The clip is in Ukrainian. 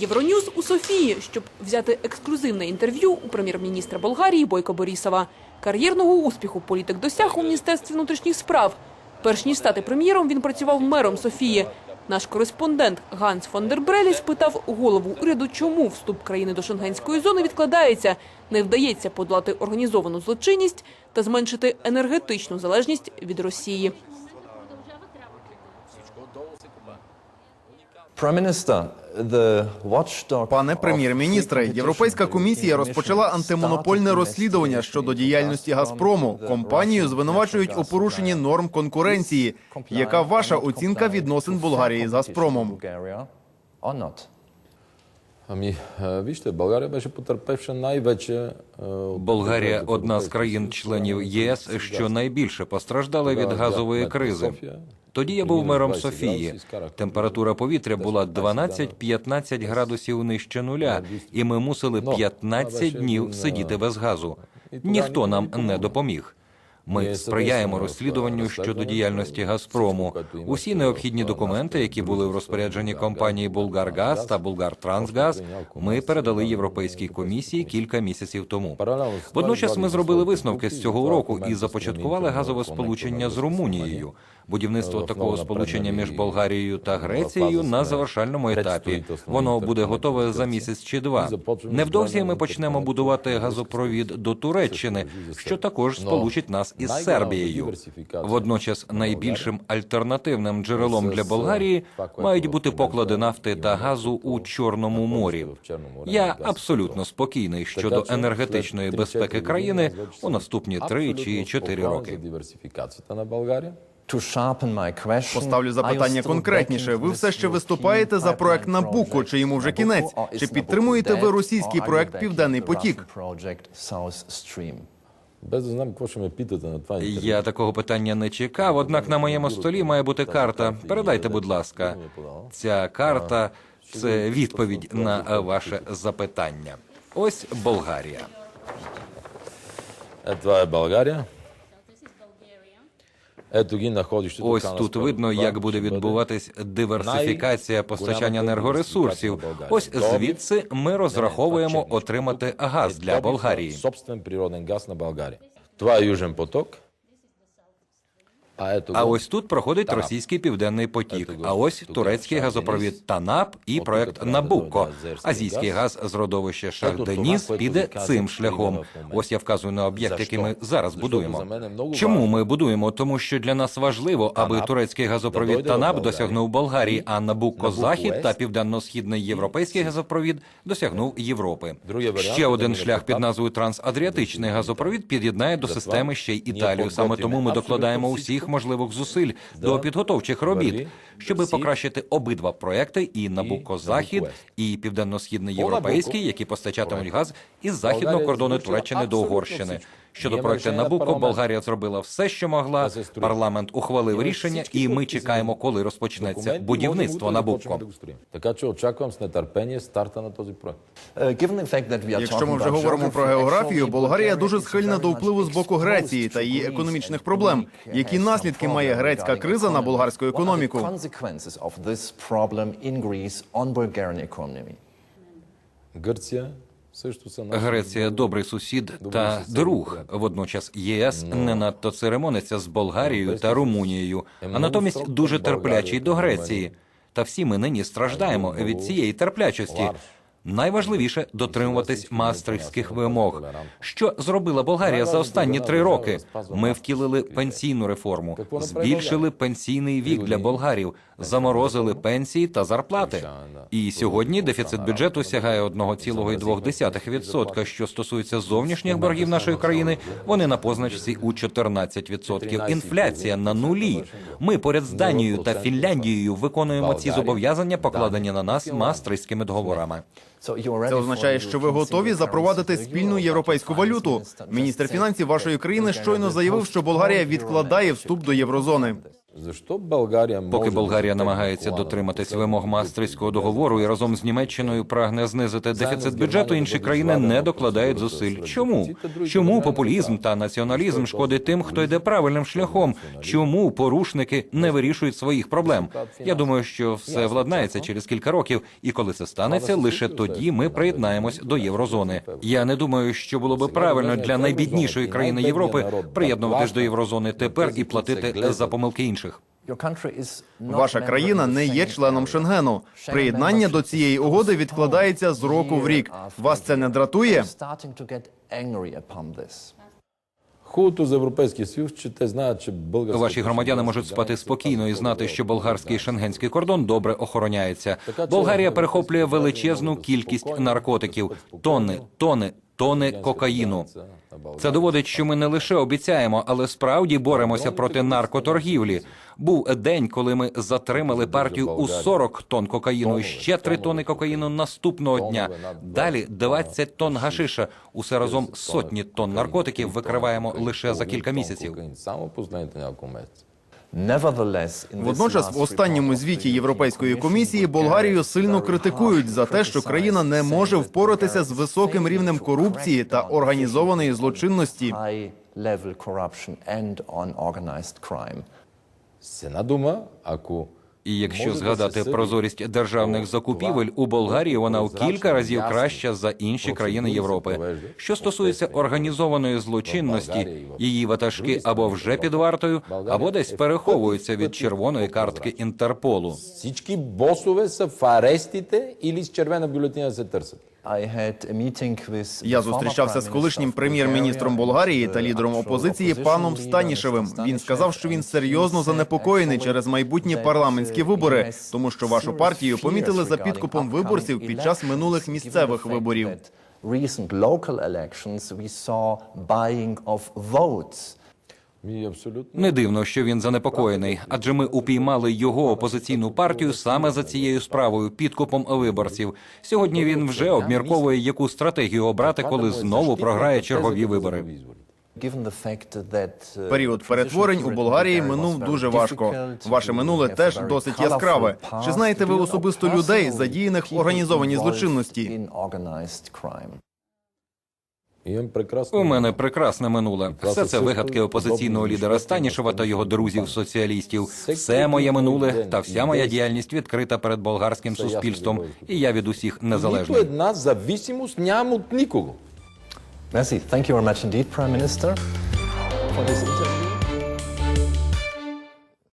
Євроньюз у Софії, щоб взяти ексклюзивне інтерв'ю у прем'єр-міністра Болгарії Бойко Борісова. Кар'єрного успіху політик досяг у міністерстві внутрішніх справ. Перш ніж стати прем'єром, він працював мером Софії. Наш кореспондент Ганс фон дер Брелі спитав голову уряду, чому вступ країни до шенгенської зони відкладається, не вдається подолати організовану злочинність та зменшити енергетичну залежність від Росії. Пане прем'єр-міністре, Європейська комісія розпочала антимонопольне розслідування щодо діяльності Газпрому. Компанію звинувачують у порушенні норм конкуренції. Яка ваша оцінка відносин Болгарії з Газпромом? Е, най-вече е, Болгарія одна з країн-членів ЄС, що найбільше постраждала від газової кризи. Тоді я був мером Софії. Температура повітря була 12-15 градусів нижче нуля, і ми мусили 15 днів сидіти без газу. Ніхто нам не допоміг. Ми сприяємо розслідуванню щодо діяльності Газпрому. Усі необхідні документи, які були в розпорядженні компанії Булгаргаз та Булгартрансгаз, ми передали Європейській комісії кілька місяців тому. Водночас ми зробили висновки з цього уроку і започаткували газове сполучення з Румунією. Будівництво такого сполучення між Болгарією та Грецією на завершальному етапі. Воно буде готове за місяць чи два. Невдовзі ми почнемо будувати газопровід до Туреччини, що також сполучить нас із Сербією. Водночас найбільшим альтернативним джерелом для Болгарії мають бути поклади нафти та газу у Чорному морі. Я абсолютно спокійний щодо енергетичної безпеки країни у наступні три чи чотири роки. Поставлю запитання конкретніше. Ви все ще виступаєте за проект Набуко, чи йому вже кінець? Чи підтримуєте ви російський проект Південний потік? Без знам кого що ми питати на това. Я такого питання не чекав, однак на моєму столі має бути карта. Передайте, будь ласка. Ця карта це відповідь на ваше запитання. Ось Болгарія. Це това Ось Канас тут Първо. видно, Това як буде ще бъде відбуватись диверсифікація постачання енергоресурсів. България. Ось Добив звідси ми розраховуємо отримати газ для добив на Болгарії. Собствен природен газ на България. Това е Южен поток. А ось тут проходить російський південний потік. А ось турецький газопровід. Танап і проект азерський Азійський газ. з родовища Шах Ето Деніс това, което піде цим шляхом. Ось я вказую на об'єкт, який ми зараз будуємо. много Чому ми будуємо? Тому що для нас важливо, аби турецький газопровід Танап досягнув Болгарії, а Набукко Захід та південно-східний європейський газопровід досягнув Європи. Ще – один шлях під назвою Трансадріатичний газопровід під'єднає до системи ще й Італію. Саме тому ми докладаємо всичко, усіх можливих зусиль до підготовчих робіт, щоби покращити обидва проекти і Набуко-Захід, і південно-східний європейський, які постачатимуть газ із західного кордону Туреччини до Угорщини. всичко. Щодо Є проекту рішення Набукко, парламенту. Болгарія зробила все, що могла. Да се строи. Парламент ухвалив Имаме рішення, всички і ми подписи. чекаємо, коли розпочнеться Документи, будівництво можемо утре да почнем Набукко. да го строим. Така че очаквам з нетърпение старта на този проект. Якщо ми вже говоримо про географію, Болгарія дуже схильна до впливу з боку Греції та її економічних проблем. Які наслідки має грецька криза на болгарську економіку? Гърция също са наши Греція добрий сусід та друг. Водночас ЄС не надто церемониться з Болгарією та Румунією, а натомість дуже терплячий до Греції. Та всі ми нині страждаємо від цієї терплячості. Найважливіше дотримуватись мастрихських вимог. Що зробила Болгарія за останні три роки? Ми втілили пенсійну реформу, збільшили пенсійний вік для болгарів, заморозили пенсії та зарплати. І сьогодні дефіцит бюджету сягає 1,2%. Що стосується зовнішніх боргів нашої країни, вони на позначці у 14%. Інфляція на нулі. Ми поряд з Данією та Фінляндією виконуємо ці зобов'язання, покладені на нас мастрийськими договорами. Це означає, що ви готові запровадити спільну європейську валюту. Міністр фінансів вашої країни щойно заявив, що Болгарія відкладає вступ до єврозони. Поки Болгарія намагається дотриматись вимог Мастрицького договору і разом з Німеччиною прагне знизити дефіцит бюджету, інші країни не докладають зусиль. Чому? Чому популізм та націоналізм шкодить тим, хто йде правильним шляхом? Чому порушники не вирішують своїх проблем? Я думаю, що все владнається через кілька років, і коли це станеться, лише тоді ми приєднаємось до єврозони. Я не думаю, що було би правильно для найбіднішої країни Європи приєднуватись до єврозони тепер і платити за помилки інших. Ваша країна не є членом Шенгену. Приєднання до цієї угоди відкладається з року в рік. Вас це не дратує? Хубавото за Європейський Союз, чи те знають, чи Ваші громадяни можуть спати спокійно і знати, що болгарський шенгенський кордон добре охороняється. Болгарія перехоплює величезну кількість наркотиків, спокійно. тони, тони, кокаїну. Це доводить, що ми не лише обіцяємо, але справді боремося проти наркоторгівлі. Був день, коли ми затримали партію у 40 тонн кокаїну, і ще 3 тонни кокаїну наступного дня. Далі 20 тонн гашиша. Усе разом сотні тонн наркотиків викриваємо лише за кілька місяців. Водночас, в останньому звіті Європейської комісії Болгарію сильно критикують за те, що країна не може впоратися з високим рівнем корупції та організованої злочинності. С една дума, ако І якщо може да згадати се съди прозорість державних по закупівель това, у Болгарії, вона у прозрачно, кілька разів ясно, краща за інші країни процедури Європи. запроваджують Що стосується обществени організованої в злочинності, Болгарії, в її ватажки другій або країні, вже в під вартою, Болгарія або десь е переховуються пъти- від пъти червоної картки по-прозрачно. Інтерполу. всички босове са в арестите или с червена бюлетина се търсят. Я зустрічався з колишнім прем'єр-міністром Болгарії та лідером опозиції паном Станішевим. Він сказав, що він серйозно занепокоєний через майбутні парламентські вибори, тому що вашу партію помітили за підкупом виборців під час минулих місцевих виборів. Не дивно, що він занепокоєний, адже ми упіймали його опозиційну партію саме за цією справою підкупом виборців. Сьогодні він вже обмірковує, яку стратегію обрати, коли знову програє чергові вибори. That, uh, Період перетворень у Болгарії минув дуже важко. Ваше минуле теж досить яскраве. Чи знаєте ви особисто людей, задіяних в організованій злочинності? У мене прекрасне минуле. Все це вигадки опозиційного лідера Станішева та його друзів-соціалістів. Все моє минуле та вся моя діяльність відкрита перед болгарським суспільством, і я від усіх незалежний. нямам от никого. Merci. Thank you very much indeed, Prime Minister, for this interview.